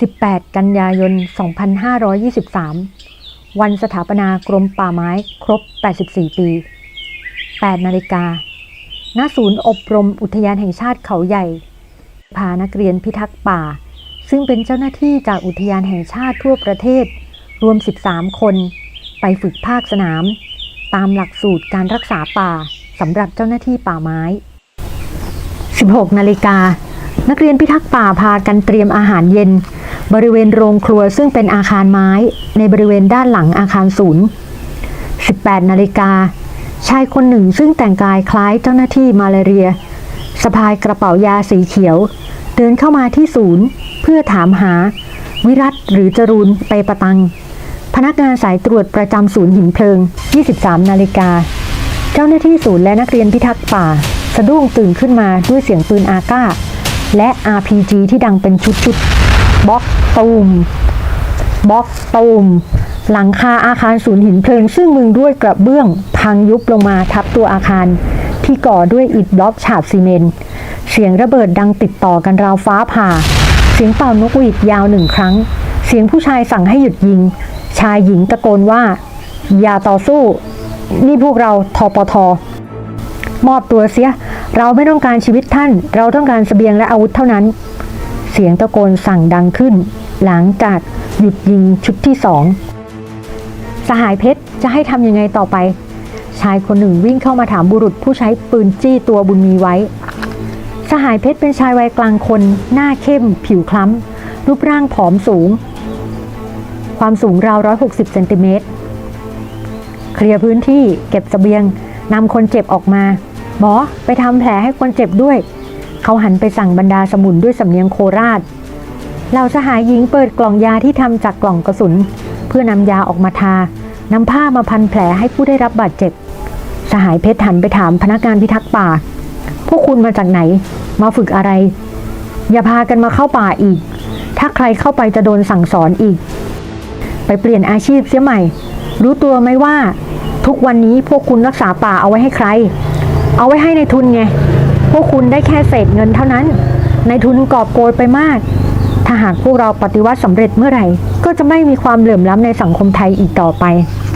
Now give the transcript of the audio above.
18 กันยายน 2523 วันสถาปนากรมป่าไม้ครบ 84 ปี 8 นาฬิกา ณ ศูนย์อบรมอุทยานแห่งชาติเขาใหญ่ พานักเรียนพิทักษ์ป่า ซึ่งเป็นเจ้าหน้าที่จากอุทยานแห่งชาติทั่วประเทศ รวม 13 คน ไปฝึกภาคสนาม ตามหลักสูตรการรักษาป่าสำหรับเจ้าหน้าที่ป่าไม้ 16 นาฬิกา นักเรียนพิทักษ์ป่าพากันเตรียมอาหารเย็น บริเวณโรงครัวซึ่งเป็นอาคารไม้ ในบริเวณด้านหลังอาคารศูนย์ 18 นาฬิกา ชายคนหนึ่งซึ่งแต่งกายคล้ายเจ้าหน้าที่มาลาเรียสะพายกระเป๋ายาสีเขียว เดินเข้ามาที่ศูนย์ เพื่อถามหา วิรัตหรือจรูนไปประตัง พนักงานสายตรวจประจำศูนย์หินเพลิง 23 นาฬิกา เจ้าหน้าที่ศูนย์และนักเรียนพิทักษ์ป่า สะดุ้งตื่นขึ้นมาด้วยเสียงปืนอาก้า และ RPG ที่ดังเป็นชุดๆบล็อกตูมบล็อกตูมหลังคาอาคารศูนย์หินเพลิง ซึ่งมึงด้วยกระเบื้องพังยุบลงมาทับตัวอาคาร ที่ก่อด้วยอิฐบล็อกฉาบซีเมนต์เสียงระเบิดดังติดต่อกันราวฟ้าผ่า เสียงเป่านกหวีดยาวหนึ่งครั้ง เสียงผู้ชายสั่งให้หยุดยิง ชายหญิงตะโกนว่า อย่าต่อสู้ นี่พวกเราทปทมอบตัวเสีย เราไม่ต้องการชีวิตท่าน เราต้องการเสบียงและอาวุธเท่านั้น เสียงตะโกนสั่งดังขึ้น หลังจากหยุดยิงชุดที่สองสหายเพชรจะให้ทำยังไงต่อไป ชายคนหนึ่งวิ่งเข้ามาถามบุรุษผู้ใช้ปืนจี้ตัวบุญมีไว้ สหายเพชรเป็นชายวัยกลางคน หน้าเข้ม ผิวคล้ำ รูปร่างผอมสูง ความสูงราว160เซนติเมตรเคลียร์พื้นที่เก็บเสบียงนำคนเจ็บออกมา หมอไปทำแผลให้คนเจ็บด้วย เขาหันไปสั่งบรรดาสมุนด้วยสำเนียงโคราชเหล่าสหายหญิงเปิดกล่องยาที่ทำจากกล่องกระสุน เพื่อนำยาออกมาทานำผ้ามาพันแผลให้ผู้ได้รับบาดเจ็บ สหายเพชรหันไปถามพนักงานพิทักษ์ป่า พวกคุณมาจากไหน มาฝึกอะไร อย่าพากันมาเข้าป่าอีก ถ้าใครเข้าไปจะโดนสั่งสอนอีก ไปเปลี่ยนอาชีพเสียใหม่ รู้ตัวไหมว่า ทุกวันนี้พวกคุณรักษาป่าเอาไว้ให้ใคร เอาไว้ให้ในทุนไง พวกคุณได้แค่เศษเงินเท่านั้น ในทุนกอบโกยไปมาก ถ้าหากพวกเราปฏิวัติสำเร็จเมื่อไหร่ ก็จะไม่มีความเหลื่อมล้ำในสังคมไทยอีกต่อไป